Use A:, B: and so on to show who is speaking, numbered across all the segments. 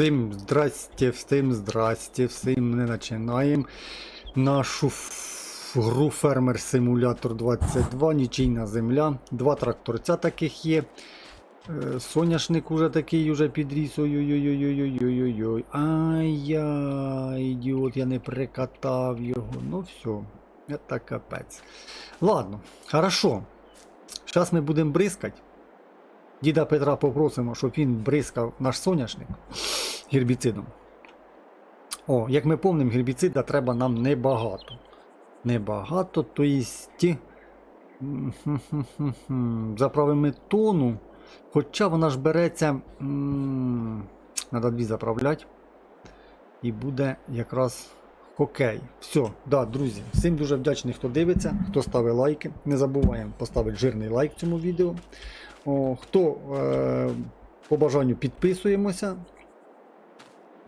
A: Всім здрасте, всім здрасте, всім не починаємо нашу гру Фермер Симулятор 22, нічийна земля. Два тракторця таких є. Е, Соняшник уже такий уже підріс. Ой-ой-ой-ой-ой-ой-ой-ой. Ідіот, я не прикатав його. Ну все, це капець. Ладно, хорошо. Зараз ми будемо бризкати. Діда Петра попросимо, щоб він бризкав наш соняшник гербіцидом. О, як ми пам'ятаємо, гербіцида треба нам небагато. Небагато, то єсть. Заправимо тону. Хоча вона ж береться. Надо дві заправляти. І буде якраз окей. Все, да, друзі, всім дуже вдячний, хто дивиться, хто ставить лайки. Не забуваємо поставити жирний лайк цьому відео. О, хто е, по бажанню підписуємося.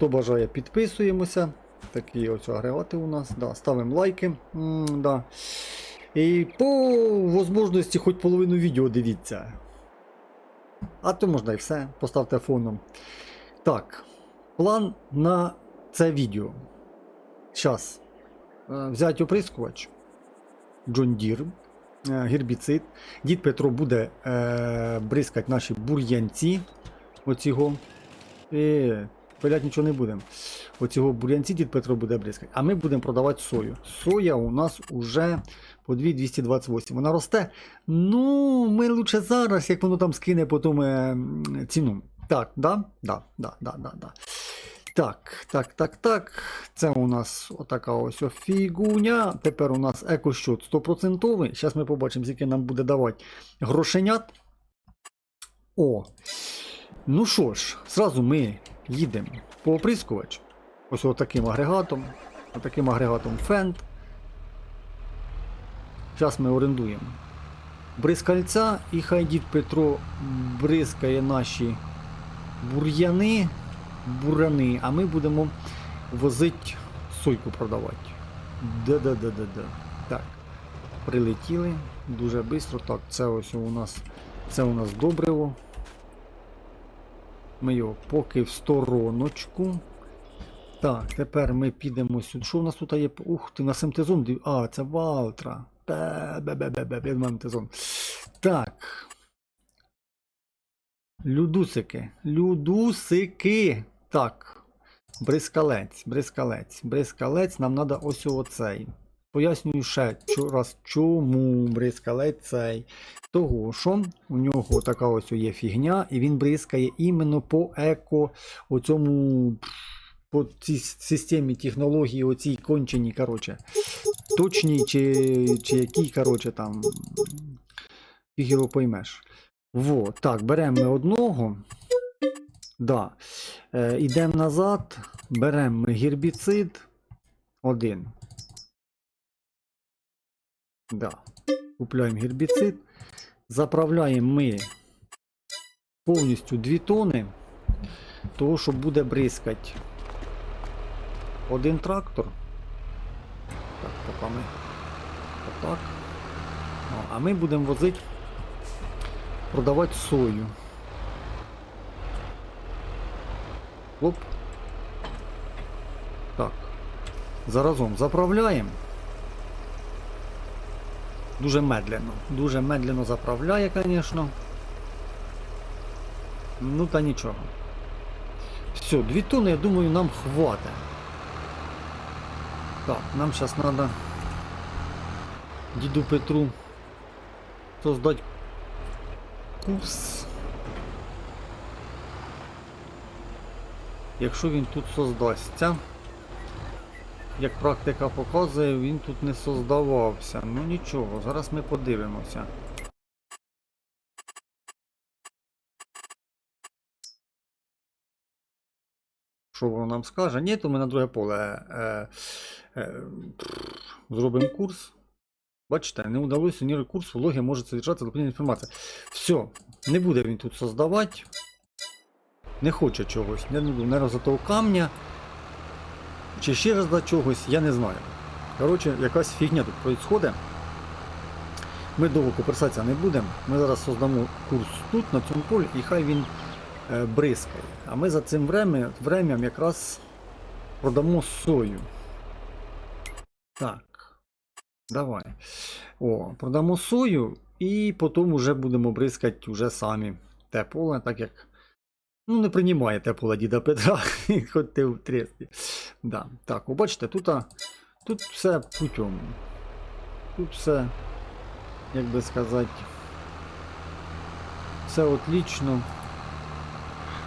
A: Хто бажає, підписуємося. Такі ось агрегати у нас. Да, ставимо лайки. М, да. І по можливості хоч половину відео дивіться. А то можна і все. Поставте фоном. Так, план на це відео. Зараз. Взяти оприскувач. John Deere, е, гербіцид. Дід Петро буде е, бризкати наші бур'янці. Оцього. І пилять нічого не будемо. Оцього бур'янці дід Петро буде бризкати. А ми будемо продавати сою. Соя у нас уже по 2,228. Вона росте. Ну, ми лучше зараз, як воно там скине потім е, ціну. Так, да? Да, да, да, да, да. Так, так, так, так. Це у нас отака ось фігуня. Тепер у нас екощот 100%. Зараз ми побачимо, скільки нам буде давати грошенят. О. Ну що ж, зразу ми їдемо по оприскувач. Ось отаким агрегатом. Отаким агрегатом Fendt. Зараз ми орендуємо бризкальця і хай дід Петро бризкає наші бур'яни, бурани, а ми будемо возити сойку продавати. Да-да-да-да-да. Так. Прилетіли дуже швидко. Так, це ось у нас це у нас добриво. Ми його поки в стороночку. Так, тепер ми підемо сюди. Що у нас тут є? Ух ти, на симтезон. А, це Валтра. Так. Людусики. Людусики. Так. Бризкалець, бризкалець, бризкалець. Нам треба ось оцей. Пояснюю ще раз, чому бризкалець цей. Того, що у нього така ось є фігня, і він бризкає іменно по еко, оцьому, по цій системі технології, оцій конченій, коротше, точній чи, чи який, коротше, там, фіг його поймеш. Во, так, беремо ми одного. Да. Е, ідемо назад, беремо гербіцид. Один. Да. Купляємо гербіцид. Заправляємо ми повністю 2 тони, того, що буде бризкати один трактор. Так, поки ми отак. А ми будемо возити, продавати сою. Оп. Так. Заразом заправляємо. Дуже медленно. Дуже медленно заправляє, звісно. Ну та нічого. Все, дві тони, я думаю, нам хватить. Так, нам зараз треба діду Петру создати курс. Якщо він тут создасться. Як практика показує, він тут не создавався. Ну нічого, зараз ми подивимося. Що воно нам скаже? Ні, то ми на друге поле е, е, зробимо курс. Бачите, не удалося ні курс, в логі може содержатися доповнена інформація. Все, не буде він тут создавати. Не хоче чогось. Не, не за того камня. Чи ще раз до чогось, я не знаю. Коротше, якась фігня тут відбувається. Ми довго коперсатися не будемо. Ми зараз создамо курс тут, на цьому полі, і хай він е, бризкає. А ми за цим врем'ям якраз продамо сою. Так. Давай. О, продамо сою і потім вже будемо бризкати вже самі те поле, так як. Ну, не приймає те поле діда Петра, хоч ти в тресті. Да. Так, ви бачите, тут, тут все путем. Тут все, як би сказати, все отлично.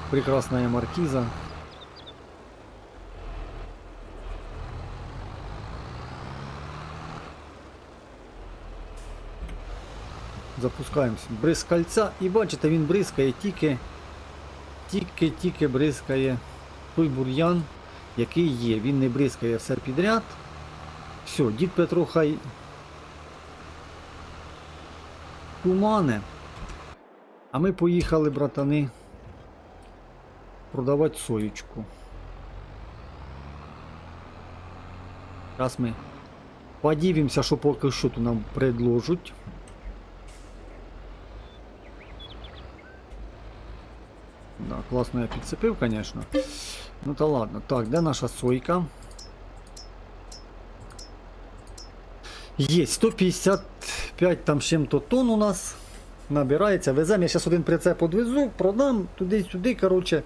A: Прекрасная маркиза. Запускаємося. Бризкальця. І бачите, він бризкає тільки, тільки, тільки бризкає той бур'ян, який є. Він не бризкає все підряд. Все, дід Петро хай тумане. А ми поїхали, братани, продавати соєчку. Зараз ми подивимося, що поки що тут нам предложать. Класно я підцепив, звісно. Ну та ладно. Так, де наша сойка? Є 155 там чим-то тонн у нас набирається. Веземо. Я зараз один прицеп одвезу, продам туди-сюди. Коротше,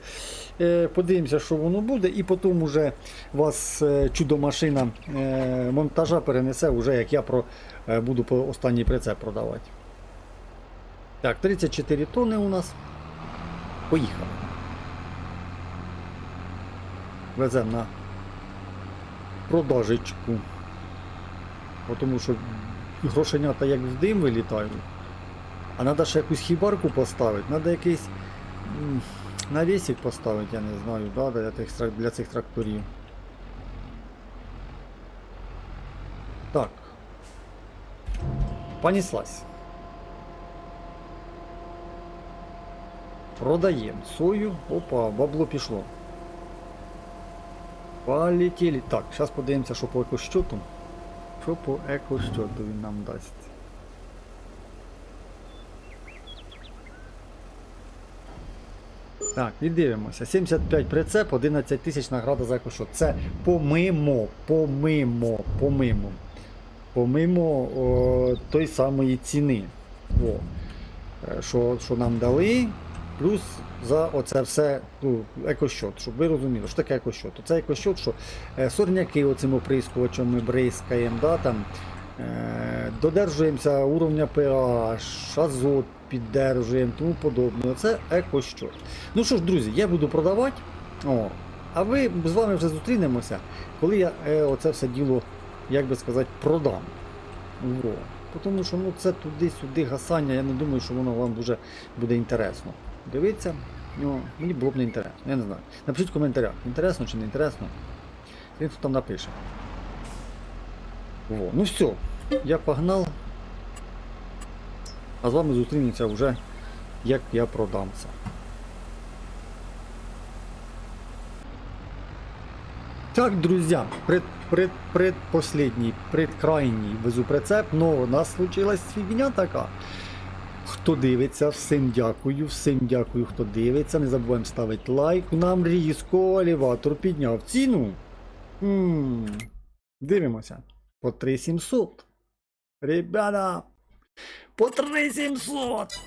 A: е, подивимося, що воно буде, і потім уже вас е, чудо-машина е, монтажа перенесе, вже як я про, буду по останній прицеп продавати. Так, 34 тонни у нас. Поїхали. Веземо на продажечку. Тому що грошенята як в дим вилітають. А треба ще якусь хібарку поставити, треба якийсь навісик поставити, я не знаю, да, для, тих, для цих тракторів. Так. Понеслась. Продаємо сою. Опа, бабло пішло. Полетіли. Так, зараз подивимося, що по екощоту. Що по екощоту він нам дасть. Так, і дивимося. 75 прицеп, 11 тисяч награда за екощот. Це помимо, помимо, помимо. Помимо о, той самої ціни. Е, що нам дали. Плюс за оце все ну, екощот, щоб ви розуміли, що таке екощот. Це екощот, що е, сорняки оцим оприскувачем ми бризкаємо, да, там, е, додержуємося уровня pH, азот піддержуємо, тому подобне. Це екощот. Ну що ж, друзі, я буду продавати. О, а ви з вами вже зустрінемося, коли я е, оце все діло, як би сказати, продам. Во. Тому що ну, це туди-сюди гасання, я не думаю, що воно вам дуже буде інтересно. Дивіться, ну, мені було б не інтересно. Я не знаю. Напишіть в коментарях, інтересно чи не інтересно. Він там напише. Во. Ну все, я погнав. А з вами зустрінемося вже, як я продамся. Так, друзья, пред, пред, предпоследний, предкрайній везу прицеп, но у нас случилась фігня така. Хто дивиться, всім дякую, всім дякую, хто дивиться. Не забуваємо ставити лайк. Нам різко елеватор підняв ціну. м Дивимося. По 3700. Ребята, по 3700.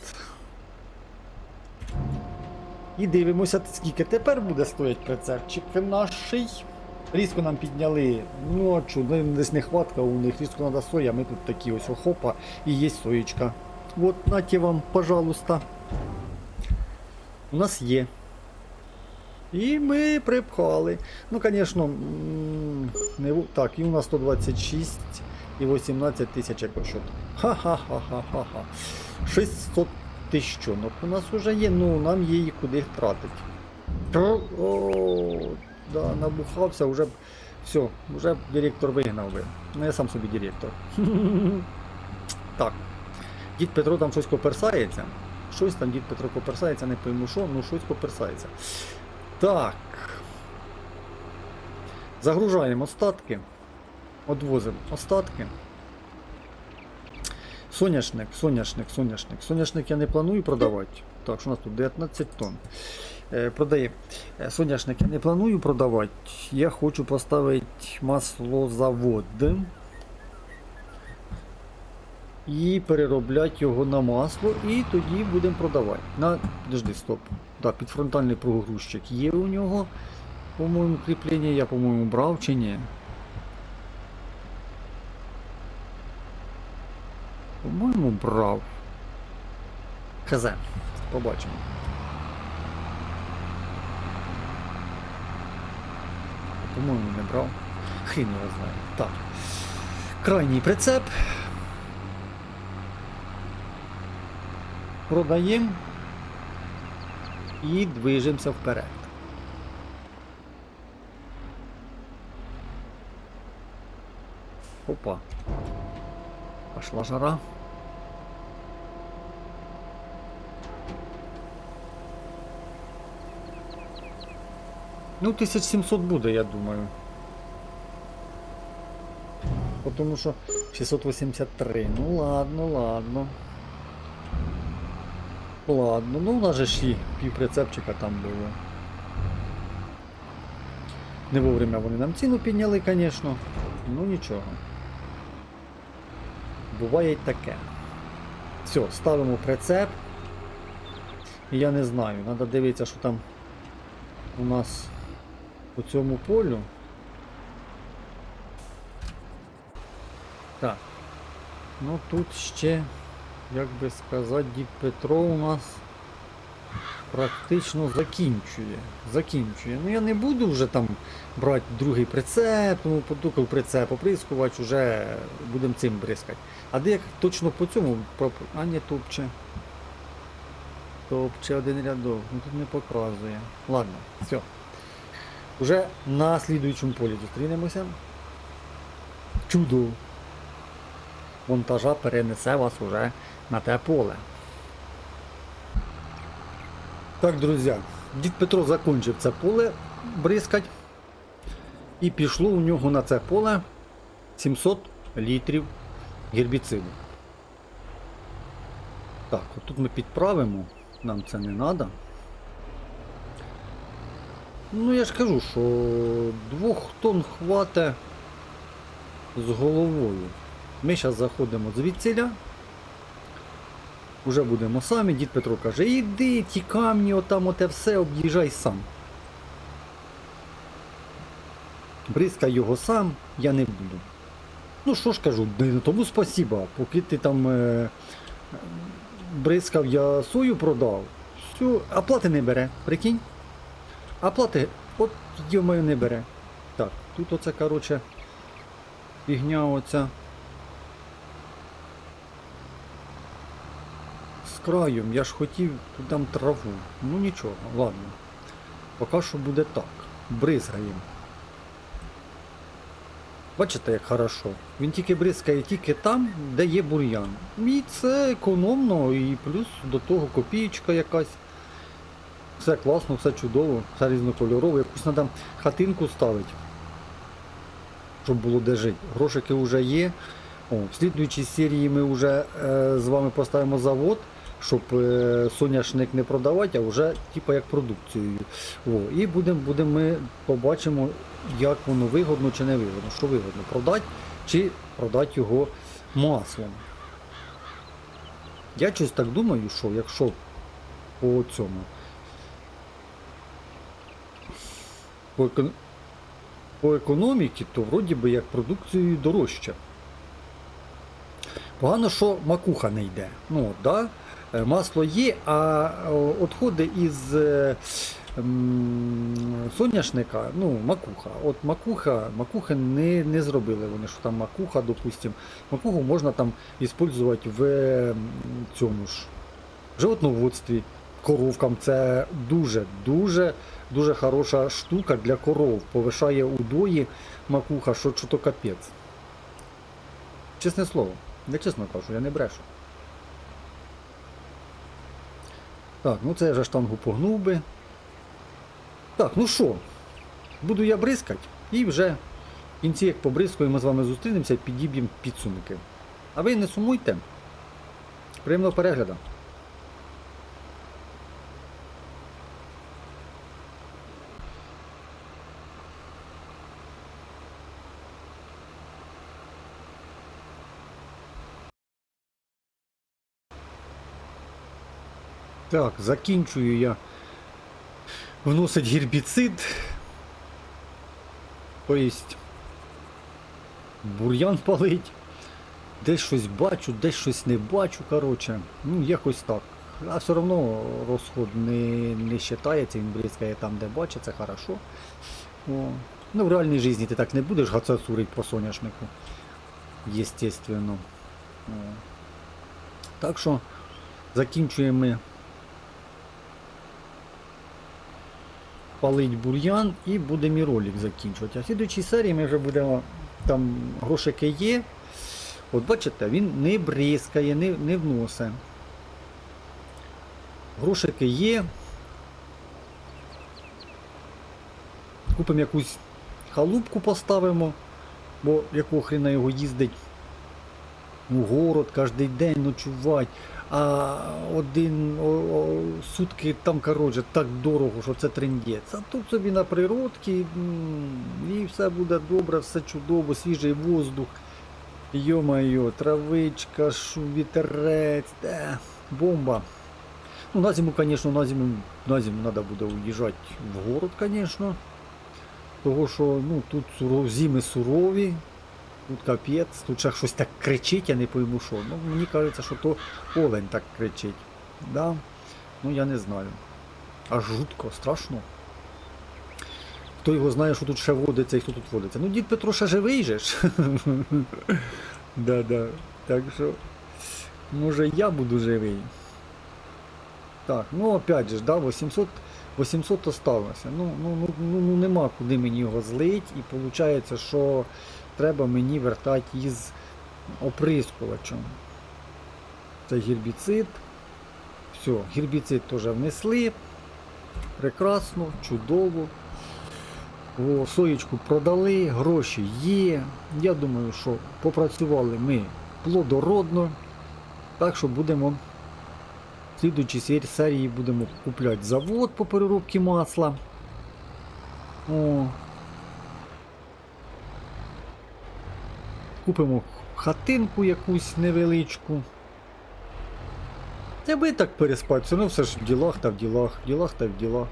A: І дивимося, скільки тепер буде стоїть прицепчик наший. Різко нам підняли. Ну а чу, ну, десь нехватка у них, різко треба соя, ми тут такі ось охопа і є соєчка. От, нате вам, пожалуйста. У нас є. І ми припхали. Ну, звісно, не так, і у нас 126 і 18 тисяч якось. Ха-ха-ха-ха-ха-ха. 600 тисячонок у нас вже є, ну нам є її куди тратити. О, да, набухався, вже б- все, вже б директор вигнав би. Ну я сам собі директор. Так. Дід Петро там щось коперсається. Щось там дід Петро коперсається, не пойму що, ну щось коперсається. Так. Загружаємо остатки. Одвозимо остатки. Соняшник, соняшник, соняшник. Соняшник я не планую продавати. Так, що у нас тут 19 тонн. Е, продаємо. Е, Соняшник я не планую продавати. Я хочу поставити маслозавод. І переробляти його на масло, і тоді будемо продавати. На, подожди, стоп. Да, підфронтальний прогрузчик є у нього. По-моєму, кріплення я, по-моєму, брав чи ні. По-моєму, брав. Хз. Побачимо. По-моєму, не брав. Хрін його знає. Так. Крайній прицеп. Продаємо і движемося вперед. Опа. Пошла жара. Ну, 1700 буде, я думаю. Тому що 683. Ну ладно, ладно. Ладно, ну у нас же ж і півприцепчика там було. Не вовремя вони нам ціну підняли, звісно. Ну нічого. Буває й таке. Все, ставимо прицеп. Я не знаю, треба дивитися, що там у нас по цьому полю. Так. Ну тут ще, як би сказати, дід Петро у нас практично закінчує. Закінчує. Ну я не буду вже там брати другий прицеп, тому потукав прицеп, оприскувач, уже будемо цим бризкати. А де як точно по цьому, а не топче. Топче один рядок, ну тут не показує. Ладно, все. Уже на слідуючому полі зустрінемося. Чудо монтажа перенесе вас уже на те поле. Так, друзі, дід Петро закінчив це поле бризкать. І пішло у нього на це поле 700 літрів гербіциду. Так, отут ми підправимо, нам це не треба. Ну я ж кажу, що двох тонн хватить з головою. Ми зараз заходимо звідсіля. Уже будемо самі. Дід Петро каже, іди, ті камні, отам оте все, об'їжджай сам. Бризкай його сам, я не буду. Ну що ж кажу, тому спасіба, поки ти там е, бризкав, я сою продав. Все, оплати не бере, прикинь. Оплати, от йомаю не бере. Так, тут оце, короче, фігня оця. З краєм, я ж хотів там траву. Ну нічого, ладно. Поки що буде так. Бризгаємо. Бачите, як хорошо. Він тільки бризкає тільки там, де є бур'ян. І це економно, і плюс до того копієчка якась. Все класно, все чудово, все різнокольорово. Якусь треба хатинку ставити, щоб було де жити. Грошики вже є. О, в слідуючій серії ми вже е, з вами поставимо завод, щоб е, соняшник не продавати, а вже типу, як продукцією. О, і будемо будем ми побачимо, як воно вигодно чи не вигодно. Що вигодно, продати чи продати його маслом. Я щось так думаю, що якщо по цьому. По, екон... по економіці, то вроді би як продукцією дорожче. Погано, що макуха не йде. Ну, да? Е, Масло є, а відходи із е, соняшника, ну, макуха. От макуха, макухи не, не зробили вони, що там макуха, допустим. Макуху можна там використовувати в цьому ж животноводстві. Коровкам це дуже, дуже, дуже хороша штука для коров. Повишає удої макуха, що то капець. Чесне слово. Я чесно кажу, я не брешу. Так, ну це я вже штангу погнув би. Так, ну що, буду я бризкати і вже в кінці, як побризкою, ми з вами зустрінемося і підіб'ємо підсумки. А ви не сумуйте. Приємного перегляду. Так, закінчую я вносить гербіцид. Тобто бур'ян палить. Десь щось бачу, десь щось не бачу, коротше. Ну, якось так. А все одно розход не, не вважається, він бризкає там, де бачить, це хорошо. О. Ну, в реальній житті ти так не будеш гацацурить по соняшнику. Естественно. О. Так що закінчуємо ми палить бур'ян і будемо і ролик закінчувати. А в слідчій серії ми вже будемо там грошики є. От бачите, він не бризкає, не, не вносить. Грошики є. Купимо якусь халупку поставимо, бо якого хрена його їздить у город кожен день ночувати. А один о, о, сутки там коротше так дорого, що це трендець. А тут собі на природці і все буде добре, все чудово, свіжий воздух. Йо-моє, травичка, шу, вітерець, де, бомба. Ну, на зиму, звісно, на зиму, на зиму треба буде уїжджати в город, звісно. Того, що ну, тут суров, зими сурові, тут капець, тут ще щось так кричить, я не пойму що. Ну, мені кажеться, що то олень так кричить. Да? Ну я не знаю. Аж жутко, страшно. Хто його знає, що тут ще водиться і хто тут водиться. Ну, дід Петро ще живий же ж. Да-да. Так що, може я буду живий. Так, ну опять же, да, 800, 800 осталося. Ну, ну, ну, ну, ну нема куди мені його злить. І виходить, що треба мені вертати із оприскувачем. Це гербіцид. Все, гербіцид теж внесли. Прекрасно, чудово. О, соєчку продали, гроші є. Я думаю, що попрацювали ми плодородно. Так що будемо в слідуючій серії будемо купляти завод по переробці масла. О. Купимо хатинку якусь невеличку. Та би так переспати, все одно все ж в ділах та в ділах, в ділах та в ділах.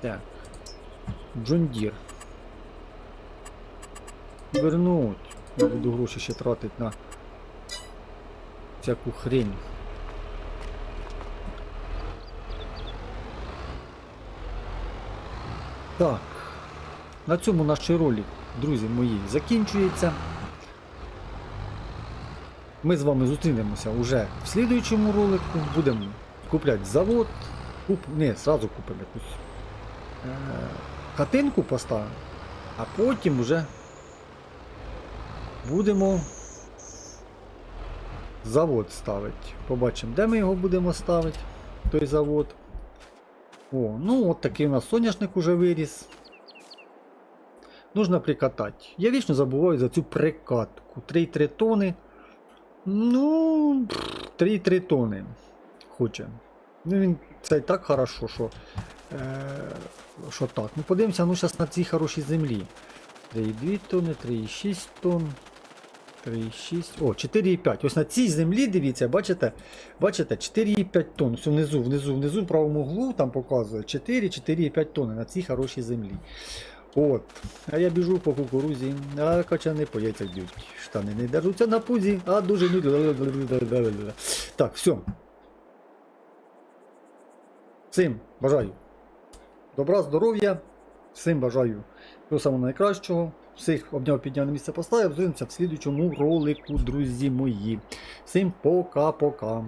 A: Так. Джондір. Вернуть. Я буду гроші ще тратити на всяку хрень. Так. На цьому наш ролик, друзі мої, закінчується. Ми з вами зустрінемося вже в слідуючому ролику. Будемо купляти завод. Куп... Не, сразу купимо якусь е, хатинку поставимо, а потім вже будемо завод ставити. Побачимо, де ми його будемо ставити, той завод. О, ну от такий у нас соняшник уже виріс. Нужно прикатати. Я вічно забуваю за цю прикатку. 3,3 тони. Ну, 3,3 тони хоче. Ну він це і так хорошо, що, е, що так. Ну подивимося ну, зараз на цій хорошій землі. 3,2 тони, 3,6 тонн. 3,6. О, 4,5. Ось на цій землі, дивіться, бачите? Бачите, 4,5 тонн. Все внизу, внизу, внизу, в правому углу там показує 4, 4,5 тонни на цій хорошій землі. От. А я біжу по кукурузі, а качани по яйцях б'ють. Штани не держуться на пузі, а дуже не. Так, все. Всім бажаю добра, здоров'я, всім бажаю всього самого найкращого. Всіх обняв підняв на місце поставив. Зустрінемося в слідучому ролику, друзі мої. Всім пока-пока.